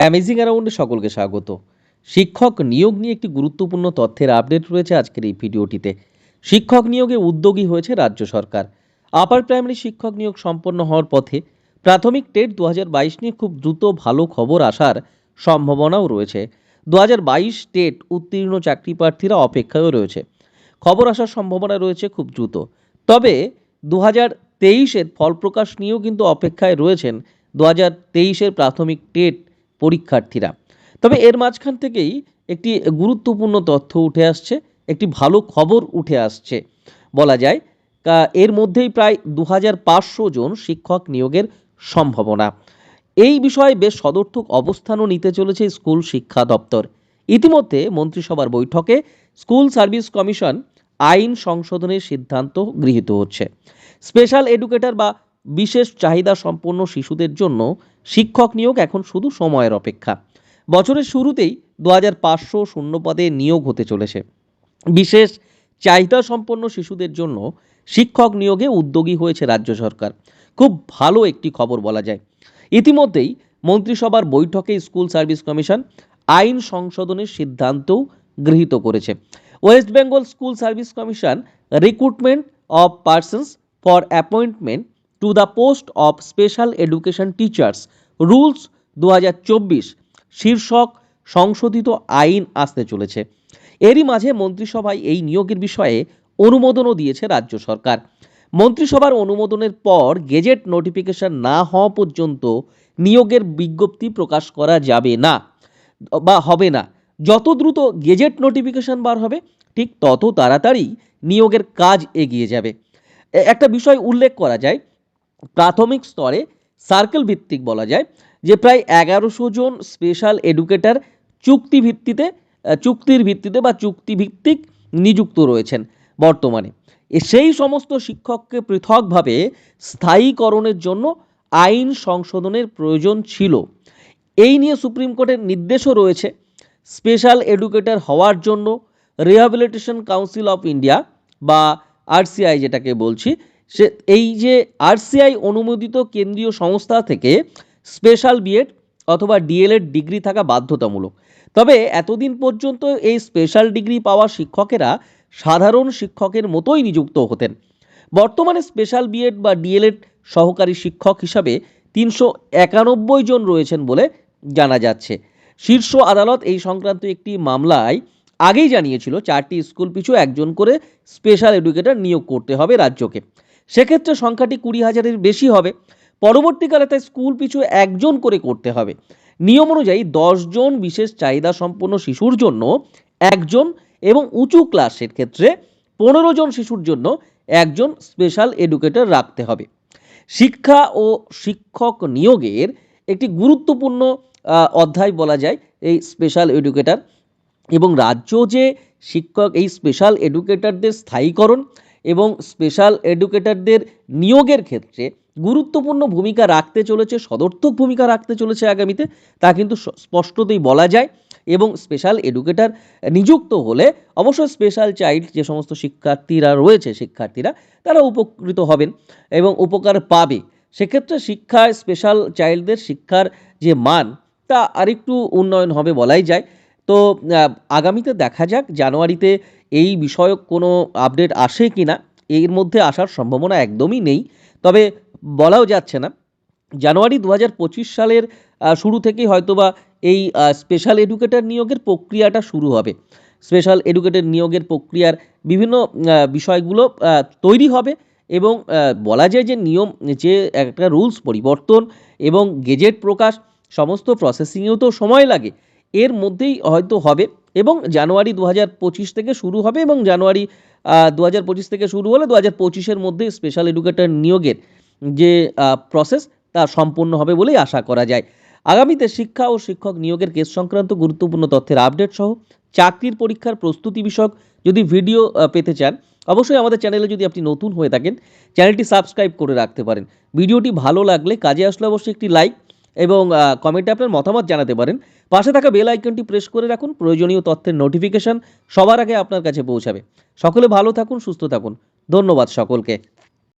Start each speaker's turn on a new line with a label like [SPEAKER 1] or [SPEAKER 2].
[SPEAKER 1] Amazing অ্যারাউন্ডে সকলকে স্বাগত। শিক্ষক নিয়োগ নিয়ে একটি গুরুত্বপূর্ণ তথ্যের আপডেট রয়েছে আজকের এই ভিডিওটিতে। শিক্ষক নিয়োগে উদ্যোগী হয়েছে রাজ্য সরকার। আপার প্রাইমারি শিক্ষক নিয়োগ সম্পন্ন হওয়ার পথে প্রাথমিক টেট দু হাজার বাইশ নিয়ে খুব দ্রুত ভালো খবর আসার সম্ভাবনাও রয়েছে। দু হাজার বাইশ টেট উত্তীর্ণ চাকরি প্রার্থীরা অপেক্ষায়ও রয়েছে। খবর আসার সম্ভাবনা রয়েছে খুব দ্রুত। তবে দু হাজার তেইশের ফল প্রকাশ নিয়েও কিন্তু অপেক্ষায় রয়েছেন দু হাজার তেইশের প্রাথমিক টেট পরীক্ষার্থীরা। তবে এর মাঝখান থেকেই একটি গুরুত্বপূর্ণ তথ্য উঠে আসছে, একটি ভালো খবর উঠে আসছে। বলা যায় এর মধ্যেই প্রায় দু হাজার পাঁচশো জন শিক্ষক নিয়োগের সম্ভাবনা। এই বিষয়ে বেশ সদর্থক অবস্থানও নিতে চলেছে স্কুল শিক্ষা দপ্তর। ইতিমধ্যে মন্ত্রিসভার বৈঠকে স্কুল সার্ভিস কমিশন আইন সংশোধনের সিদ্ধান্ত গৃহীত হচ্ছে। স্পেশাল এডুকেটর বা বিশেষ চাহিদা সম্পন্ন শিশুদের জন্য শিক্ষক নিয়োগ এখন শুধু সময়ের অপেক্ষা। বছরের শুরুতেই দু হাজার পাঁচশো শূন্য পদে নিয়োগ হতে চলেছে। বিশেষ চাহিদা সম্পন্ন শিশুদের জন্য শিক্ষক নিয়োগে উদ্যোগী হয়েছে রাজ্য সরকার। খুব ভালো একটি খবর বলা যায়। ইতিমধ্যেই মন্ত্রিসভার বৈঠকে স্কুল সার্ভিস কমিশন আইন সংশোধনের সিদ্ধান্তও গৃহীত করেছে। West Bengal school service commission recruitment of persons for appointment to the post of special education teachers rules দু হাজার চব্বিশ, শীর্ষক সংশোধিত আইন আসতে চলেছে। এরই মাঝে মন্ত্রিসভায় এই নিয়োগের বিষয়ে অনুমোদনও দিয়েছে রাজ্য সরকার। মন্ত্রিসভার অনুমোদনের পর গেজেট নোটিফিকেশন না হওয়া পর্যন্ত নিয়োগের বিজ্ঞপ্তি প্রকাশ করা যাবে না বা হবে না। যত দ্রুত গেজেট নোটিফিকেশন বার হবে, ঠিক তত তাড়াতাড়ি নিয়োগের কাজ এগিয়ে যাবে। একটা বিষয় উল্লেখ করা যায় প্রাথমিক স্তরে সার্কেল ভিত্তিক বলা যায়, যে প্রায় এগারোশো জন স্পেশাল এডুকেটর চুক্তি ভিত্তিতে চুক্তির ভিত্তিতে বা চুক্তিভিত্তিক নিযুক্ত রয়েছেন বর্তমানে। সেই সমস্ত শিক্ষককে পৃথকভাবে স্থায়ীকরণের জন্য আইন সংশোধনের প্রয়োজন ছিল। এই নিয়ে সুপ্রিম কোর্টের নির্দেশও রয়েছে স্পেশাল এডুকেটর হওয়ার জন্য। রিহ্যাবিলিটেশন কাউন্সিল অফ ইন্ডিয়া বা আরসিআই যেটাকে বলছি সে এই যে আরসিআই অনুমোদিত কেন্দ্রীয় সংস্থা থেকে স্পেশাল বিএড অথবা ডিএলএড ডিগ্রি থাকা বাধ্যতামূলক। তবে এতদিন পর্যন্ত এই স্পেশাল ডিগ্রি পাওয়া শিক্ষকেরা সাধারণ শিক্ষকের মতোই নিযুক্ত হতেন। বর্তমানে স্পেশাল বিএড বা ডিএলএড সহকারী শিক্ষক হিসাবে তিনশো একানব্বই জন রয়েছেন বলে জানা যাচ্ছে। শীর্ষ আদালত এই সংক্রান্ত একটি মামলায় আগেই জানিয়েছিল, চারটি স্কুল পিছু একজন করে স্পেশাল এডুকেটর নিয়োগ করতে হবে রাজ্যকে। সেক্ষেত্রে সংখ্যাটি কুড়ি হাজারের বেশি হবে। পরবর্তীকালে তাই স্কুল পিছু একজন করে করতে হবে। নিয়ম অনুযায়ী দশজন বিশেষ চাহিদা সম্পন্ন শিশুর জন্য একজন এবং উঁচু ক্লাসের ক্ষেত্রে পনেরো জন শিশুর জন্য একজন স্পেশাল এডুকেটর রাখতে হবে। শিক্ষা ও শিক্ষক নিয়োগের একটি গুরুত্বপূর্ণ অধ্যায় বলা যায় এই স্পেশাল এডুকেটর এবং রাজ্য যে শিক্ষক, এই স্পেশাল এডুকেটরদের স্থায়ীকরণ এবং স্পেশাল এডুকেটরদের নিয়োগের ক্ষেত্রে গুরুত্বপূর্ণ ভূমিকা রাখতে চলেছে, সদর্থক ভূমিকা রাখতে চলেছে আগামীতে, তা কিন্তু স্পষ্টতই বলা যায় এবং স্পেশাল এডুকেটর নিযুক্ত হলে অবশ্যই স্পেশাল চাইল্ড যে সমস্ত শিক্ষার্থীরা রয়েছে, শিক্ষার্থীরা, তারা উপকৃত হবেন এবং উপকার পাবে। সেক্ষেত্রে শিক্ষায় স্পেশাল চাইল্ডদের শিক্ষার যে মান, তা আরেকটু উন্নয়ন হবে বলাই যায়। তো আগামীতে দেখা যাক, জানুয়ারিতে এই বিষয়ক কোনো আপডেট আসে কি না, এর মধ্যে আসার সম্ভাবনা একদমই নেই। তবে বলাও যাচ্ছে না, জানুয়ারি দু হাজার পঁচিশ সালের শুরু থেকেই হয়তোবা এই স্পেশাল এডুকেটর নিয়োগের প্রক্রিয়াটা শুরু হবে। স্পেশাল এডুকেটর নিয়োগের প্রক্রিয়ার বিভিন্ন বিষয়গুলো তৈরি হবে এবং বলা যায় যে নিয়ম, যে একটা রুলস পরিবর্তন এবং গেজেট প্রকাশ, সমস্ত প্রসেসিংয়েও তো সময় লাগে, এর মধ্যেই হয়তো হবে। এবং জানুয়ারি দু হাজার পঁচিশ থেকে শুরু হবে এবং জানুয়ারি দু হাজার পঁচিশ থেকে শুরু হলে দু হাজার পঁচিশের মধ্যে স্পেশাল এডুকেটর নিয়োগের যে প্রসেস তা সম্পূর্ণ হবে বলেই আশা করা যায়। আগামীতে শিক্ষা ও শিক্ষক নিয়োগের কেস সংক্রান্ত গুরুত্বপূর্ণ তথ্যের আপডেট সহ চাকরির পরীক্ষার প্রস্তুতি বিষয়ক যদি ভিডিও পেতে চান, অবশ্যই আমাদের চ্যানেলে যদি আপনি নতুন হয়ে থাকেন চ্যানেলটি সাবস্ক্রাইব করে রাখতে পারেন। ভিডিওটি ভালো লাগলে কাজে আসলে অবশ্যই একটি লাইক এবং কমেন্টে আপনার মতামত জানাতে পারেন। পাশে থাকা বেল আইকনটি প্রেস করে রাখুন, প্রয়োজনীয় তথ্যের নোটিফিকেশন সবার আগে আপনার কাছে পৌঁছাবে। সকলে ভালো থাকুন, সুস্থ থাকুন। ধন্যবাদ সকলকে।